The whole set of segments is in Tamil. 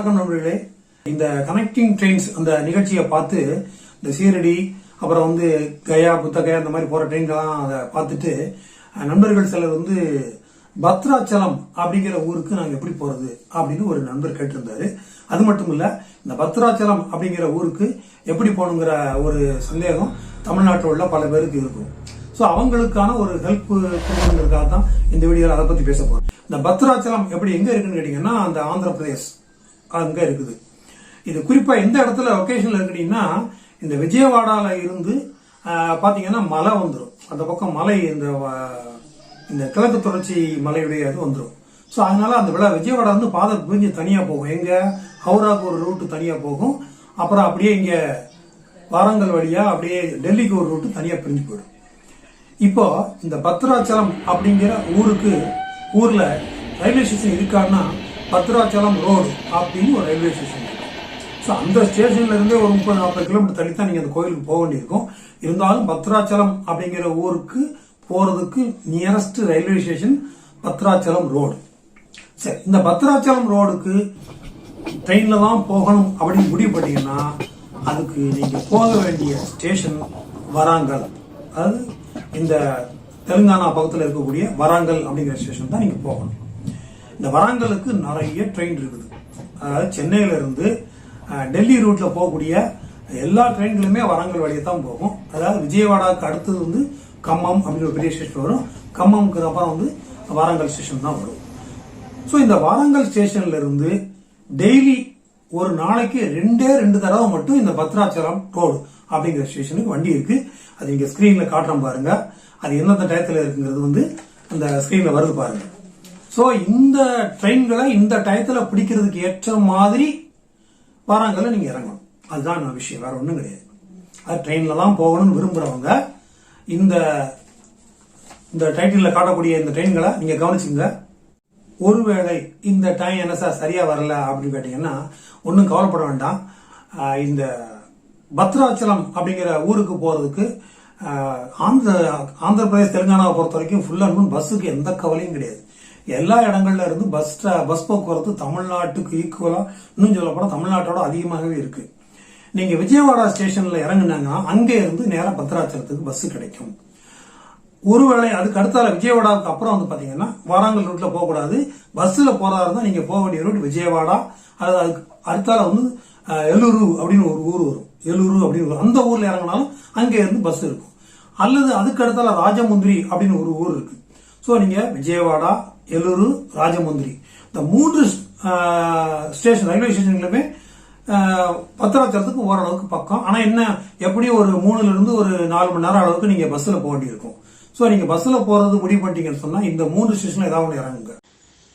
வணக்கம் நண்பர்களே. இந்த கனெக்டிங் ட்ரெயின்ஸ் அந்த நிகழ்ச்சியை பார்த்து இந்த சீரடி அப்புறம் வந்து கயா புத்தகயா இந்த மாதிரி போகிற ட்ரெயின்லாம் அதை பார்த்துட்டு நண்பர்கள் சிலர் வந்து பத்ராச்சலம் அப்படிங்கிற ஊருக்கு நாங்கள் எப்படி போகிறது அப்படின்னு ஒரு நண்பர் கேட்டிருந்தாரு. அது மட்டும் இல்லை இந்த பத்ராச்சலம் அப்படிங்கிற ஊருக்கு எப்படி போகணுங்கிற ஒரு சந்தேகம் தமிழ்நாட்டில் உள்ள பல பேருக்கு இருக்கும். ஸோ அவங்களுக்கான ஒரு ஹெல்ப் கொடுக்கணுங்கிறதுக்காக தான் இந்த வீடியோவில் அதை பற்றி பேச போகிறோம் இந்த பத்ராச்சலம் எப்படி எங்கே இருக்குன்னு கேட்டிங்கன்னா அந்த ஆந்திர பிரதேஷ் அங்க இருக்குது. இது குறிப்பா எந்த இடத்துல லொகேஷன்ல இருக்கிறீங்கன்னா இந்த விஜயவாடால இருந்து ஆஹ், பாத்தீங்கன்னா மலை வந்துடும் அந்த பக்கம் மலை இந்த வ- இந்த கிழக்கு தொடர்ச்சி மலையுடைய அது வந்துடும் ஸோ அதனால அந்த விழா விஜயவாடா வந்து பாதை பிரிஞ்சு தனியாக போகும். எங்கே? ஹவுராக்கு ஒரு ரூட்டு தனியாக போகும். அப்புறம் அப்படியே இங்கே வாரங்கல் வழியாக அப்படியே டெல்லிக்கு ஒரு ரூட்டு தனியாக பிரிஞ்சு போயிடும். இப்போ இந்த பத்ராச்சலம் அப்படிங்கிற ஊருக்கு ஊரில் ரயில்வே ஸ்டேஷன் இருக்கான்னா பத்ராச்சலம் ரோடு அப்படின்னு ஒரு ரயில்வே ஸ்டேஷன் இருக்கும் ஸோ அந்த ஸ்டேஷன்லேருந்தே ஒரு முப்பது நாற்பது கிலோமீட்டர் தள்ளி தான் நீங்கள் அந்த கோயிலுக்கு போக வேண்டியிருக்கும். இருந்தாலும் பத்ராச்சலம் அப்படிங்கிற ஊருக்கு போகிறதுக்கு nearest railway station Bhadrachalam road. சரி இந்த பத்ராச்சலம் ரோடுக்கு ட்ரெயினில் தான் போகணும் அப்படின்னு முடிவு பண்ணீங்கன்னா அதுக்கு நீங்கள் போக வேண்டிய ஸ்டேஷன் வராங்கல். அதாவது இந்த தெலுங்கானா பக்கத்தில் இருக்கக்கூடிய வராங்கல் அப்படிங்கிற ஸ்டேஷன் தான் நீங்கள் போகணும். இந்த வராங்கலுக்கு நிறைய ட்ரெயின் இருக்குது. அதாவது சென்னையிலிருந்து டெல்லி ரூட்டில் போகக்கூடிய எல்லா ட்ரெயின்களுமே வராங்கல் வழியாக தான் போகும். அதாவது விஜயவாடாவுக்கு அடுத்தது வந்து கம்மம் அப்படின்னு ஒரு பெரிய ஸ்டேஷன் வரும். கம்மமுக்கு அப்புறம் வந்து வாரங்கல் ஸ்டேஷன் தான் வரும். ஸோ இந்த வாரங்கல் ஸ்டேஷன்ல இருந்து டெய்லி ஒரு நாளைக்கு ரெண்டே ரெண்டு தடவை மட்டும் இந்த பத்ராச்சலம் ரோடு அப்படிங்கிற ஸ்டேஷனுக்கு வண்டி இருக்கு. அது இங்க ஸ்கிரீன்ல காட்டுறோம் பாருங்க. அது எந்தெந்த டயத்தில் இருக்குங்கிறது வந்து அந்த ஸ்கிரீன்ல வருது பாருங்க. ஸோ இந்த ட்ரெயின்களை இந்த டயத்தில் பிடிக்கிறதுக்கு ஏற்ற மாதிரி வராங்கல்ல நீங்கள் இறங்கணும். அதுதான் நான் விஷயம். வேற ஒன்றும் கிடையாது. அது ட்ரெயின்ல தான் போகணும்னு விரும்புகிறவங்க இந்த இந்த டைட்டிலில் காட்டக்கூடிய இந்த ட்ரெயின்களை நீங்கள் கவனிச்சுங்க. ஒருவேளை இந்த டைம் என்ன சார் சரியாக வரல அப்படின்னு கேட்டிங்கன்னா ஒன்றும் கவலைப்பட வேண்டாம். இந்த பத்ராச்சலம் அப்படிங்கிற ஊருக்கு போகிறதுக்கு ஆந்திர ஆந்திர பிரதேஷ் தெலுங்கானாவை பொறுத்த வரைக்கும் ஃபுல் அண்ட் ஃபுல் பஸ்ஸுக்கு எந்த கவலையும் கிடையாது. எல்லா இடங்கள்ல இருந்து பஸ் பஸ் போக்குவரத்து தமிழ்நாட்டுக்கு ஈக்குவலா இன்னும் சொல்ல போனா தமிழ்நாட்டோட அதிகமாகவே இருக்கு. நீங்க விஜயவாடா ஸ்டேஷன்ல இறங்குனாங்கன்னா அங்கே இருந்து நேரம் பத்ராச்சலத்துக்கு பஸ் கிடைக்கும். ஒருவேளை அதுக்கு அடுத்தால விஜயவாடாவுக்கு அப்புறம் வந்து பாத்தீங்கன்னா வாராங்கல் ரூட்ல போகக்கூடாது. பஸ்ல போறதா இருந்தா நீங்க போக வேண்டிய ரூட் விஜயவாடா அல்லது அதுக்கு அடுத்தால வந்து அஹ், அப்படின்னு ஒரு ஊர் வரும். எல்லூரு அப்படின்னு ஒரு- அந்த ஊர்ல இறங்கினாலும் அங்கே இருந்து பஸ் இருக்கும். அல்லது அதுக்கு அடுத்தால ராஜமுந்திரி அப்படின்னு ஒரு ஊர் இருக்கு. ஸோ நீங்க விஜயவாடா எல்லூரு ராஜமுந்திரி. இந்த மூன்று ஸ்டேஷன் ரயில்வே ஸ்டேஷன்களுமே ஆஹ் பத்திராச்சலத்துக்கு ஓரளவுக்கு பக்கம். ஆனால் என்ன எப்படியும் ஒரு மூணுல இருந்து ஒரு நாலு மணி நேரம் அளவுக்கு நீங்க பஸ்ல போக வேண்டியிருக்கும். ஸோ நீங்க பஸ்ல போறது முடிவு பண்ணிட்டீங்கன்னு சொன்னா இந்த மூணு ஸ்டேஷன்ல ஏதாவது ஒன்று இறங்குங்க.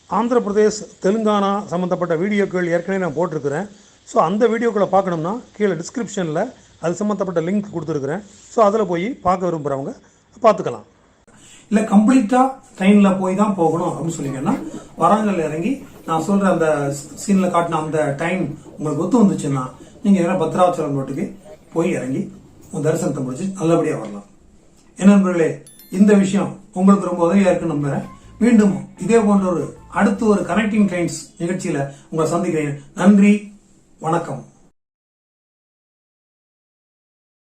ஆந்திர பிரதேஷ் தெலுங்கானா சம்மந்தப்பட்ட வீடியோக்கள் ஏற்கனவே நான் போட்டிருக்கிறேன். ஸோ அந்த வீடியோக்களை பார்க்கணும்னா கீழே டிஸ்கிரிப்ஷனில் அது சம்மந்தப்பட்ட லிங்க் கொடுத்துருக்குறேன். ஸோ அதில் போய் பார்க்க விரும்புகிறவங்க பார்த்துக்கலாம். இல்லை கம்ப்ளீட்டாக ட்ரெயினில் போய் தான் போகணும் அப்படின்னு சொன்னீங்கன்னா வராங்கல் இறங்கி நான் சொல்கிற அந்த சீனில் காட்டின அந்த டைம் உங்களுக்கு ஒத்து வந்துச்சுன்னா நீங்கள் நேரா பத்ராச்சலம் ரோட்டுக்கு போய் இறங்கி உங்க தரிசனத்தை முடிச்சு நல்லபடியாக வரலாம். என்ன நண்பர்களே இந்த விஷயம் உங்களுக்கு ரொம்ப உதவியா இருக்குன்னு நம்புறேன். மீண்டும் இதே போன்ற ஒரு அடுத்து ஒரு கனெக்டிங் ட்ரெயின்ஸ் நிகழ்ச்சியில உங்களை சந்திக்கிறேன். நன்றி வணக்கம்.